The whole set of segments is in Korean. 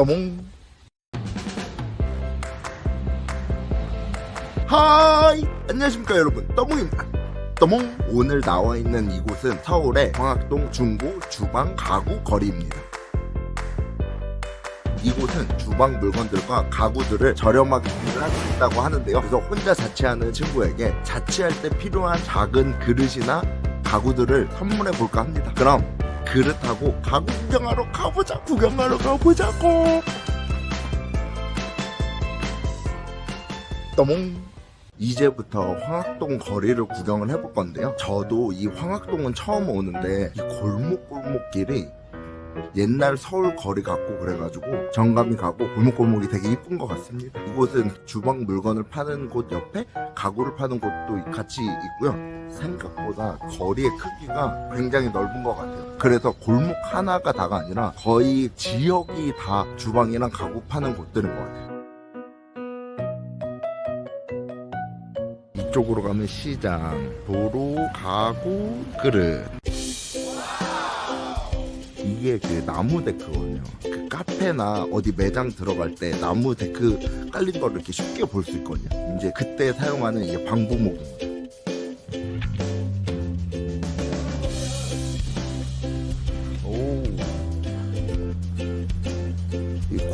떠몽 하이! 안녕하십니까 여러분. 떠몽입니다. 떠몽 오늘 나와 있는 이곳은 서울의 광학동 중고 주방 가구 거리입니다. 이곳은 주방 물건들과 가구들을 저렴하게 구매할 수 있다고 하는데요. 그래서 혼자 자취하는 친구에게 자취할 때 필요한 작은 그릇이나 가구들을 선물해 볼까 합니다. 그럼 그릇하고 가구 구경하러 가보자 구경하러 가보자고. 떠몽. 이제부터 황학동 거리를 구경을 해볼 건데요. 저도 이 황학동은 처음 오는데 이 골목골목길이 옛날 서울 거리 같고 그래가지고 정감이 가고 골목골목이 되게 이쁜 것 같습니다 이곳은 주방 물건을 파는 곳 옆에 가구를 파는 곳도 같이 있고요 생각보다 거리의 크기가 굉장히 넓은 것 같아요. 그래서 골목 하나가 다가 아니라 거의 지역이 다 주방이랑 가구 파는 곳들인 것 같아요. 이쪽으로 가면 시장, 도로, 가구, 그릇. 이게 그 나무 데크거든요. 그 카페나 어디 매장 들어갈 때 나무 데크 깔린 거를 이렇게 쉽게 볼 수 있거든요. 이제 그때 사용하는 이게 방부목입니다.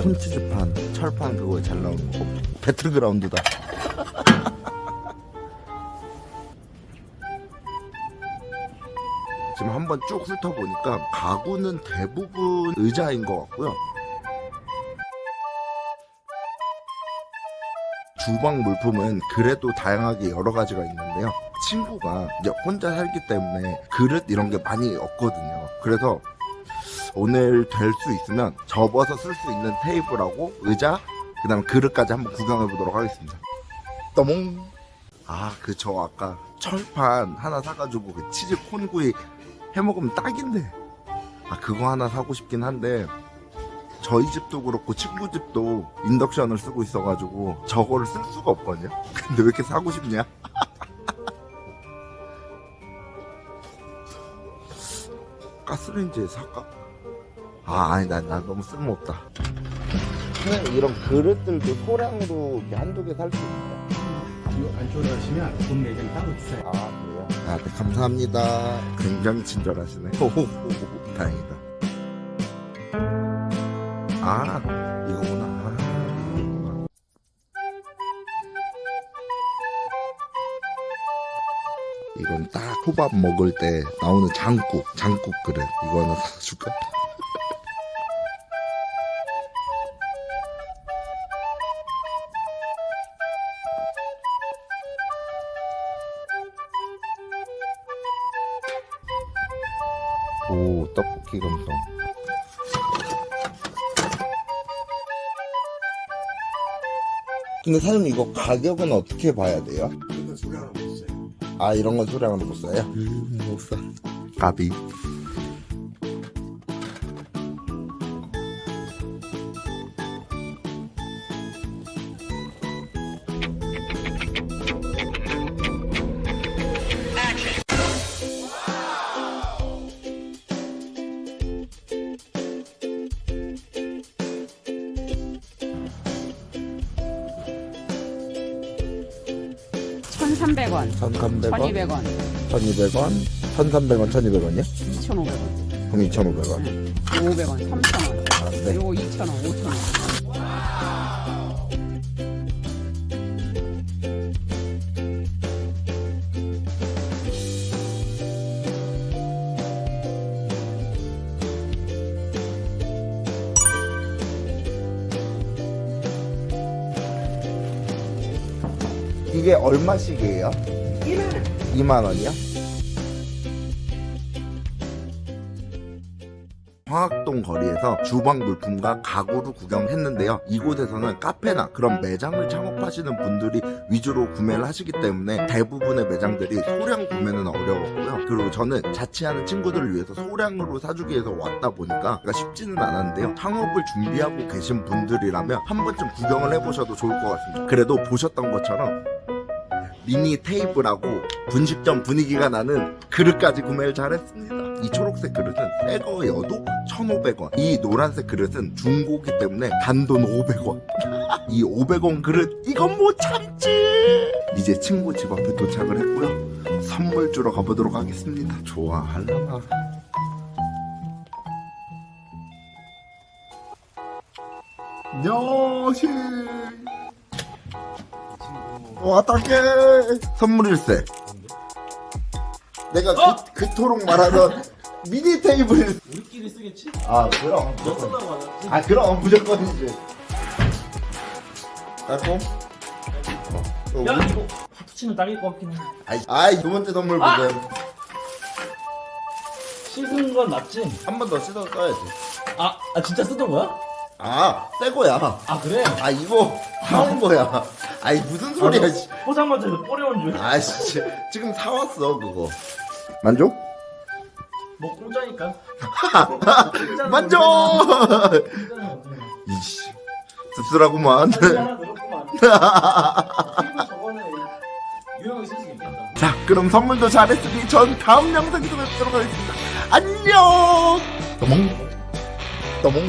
콘치즈판, 철판 그거 잘 나오는 거. 배틀그라운드다. 지금 한번 쭉 훑어보니까 가구는 대부분 의자인 것 같고요. 주방 물품은 그래도 다양하게 여러 가지가 있는데요. 친구가 이제 혼자 살기 때문에 그릇 이런 게 많이 없거든요. 그래서 오늘 될 수 있으면 접어서 쓸 수 있는 테이블하고 의자, 그 다음 그릇까지 한번 구경해 보도록 하겠습니다. 떠몽! 아, 그 저 아까 철판 하나 사가지고 그 치즈 콘구이 해 먹으면 딱인데. 아, 그거 하나 사고 싶긴 한데 저희 집도 그렇고 친구 집도 인덕션을 쓰고 있어가지고 저거를 쓸 수가 없거든요. 근데 왜 이렇게 사고 싶냐? 가스레인지에 살까? 아 아니 나, 나 너무 쓸모없다. 그냥 이런 그릇들도 소량으로 이렇게 한두 개 살 수 있어요. 안쪽으로 가시면 돈 매장 따로 있어요. 아 그래요? 아, 네, 감사합니다. 굉장히 친절하시네. 호호호호, 다행이다. 아, 이거구나. 아, 이거구나. 이건 딱 호밥 먹을 때 나오는 장국, 장국 그릇. 이거 하나 사줄까? 오, 떡볶이 감성. 근데 사장님 이거 가격은 어떻게 봐야 돼요? 이거 소량으로 있어요. 아 이런 건 소량으로 못 사요? 음, 못 사. 가비. 천삼백 원. 1,300원, 천이백 원. 1,200원, 1,300원, 1,200원이요? 이천오백 원. 그럼 2,500원. 오백 원 삼천 원. 아, 네. 요거 이천 원 오천 원 이게 얼마씩이에요? 2만 원이요? 화학동 거리에서 주방 물품과 가구를 구경했는데요. 이곳에서는 카페나 그런 매장을 창업하시는 분들이 위주로 구매를 하시기 때문에 대부분의 매장들이 소량 구매는 어려웠고요. 그리고 저는 자취하는 친구들을 위해서 소량으로 사주기 위해서 왔다 보니까 쉽지는 않았는데요. 창업을 준비하고 계신 분들이라면 한 번쯤 구경을 해보셔도 좋을 것 같습니다. 그래도 보셨던 것처럼 미니 테이블하고 분식점 분위기가 나는 그릇까지 구매를 잘했습니다. 이 초록색 그릇은 새 거여도 1,500원. 이 노란색 그릇은 중고기 때문에 단돈 500원. 이 500원 그릇 이건 못 참지. 이제 친구 집 앞에 도착을 했고요. 선물 주러 가보도록 하겠습니다. 좋아 할라나. 여시 어떡해 선물일세 내가 어? 그, 그토록 말하던 미니 테이블 우리끼리 쓰겠지? 아 그럼 너 무조건 쓰려고 하지? 아 그럼 무조건이지 딸고 어, 야 우리- 이거 파투치는 딱일 것 같긴 해 아이, 아이 두 번째 선물 아! 보세요 씻은 건 맞지? 한 번 더 씻어 써야지 아, 아 진짜 쓰던 거야? 아 새 거야. 아 그래? 아 이거 사온 거야. 아이 무슨 소리야 씨. 포장마차에서 뿌려온 줄. 아 씨 지금 사왔어 그거. 만족? 뭐 공짜니까. 만족! 공짜는? 이씨. 씁쓸하구만. 한개 하나 늘었구만 피부 저번에 유형이 쓸수 있겠다. 자 그럼 선물도 잘했으니 전 다음 영상에서 뵙도록 하겠습니다. 안녕! 떠몽 떠몽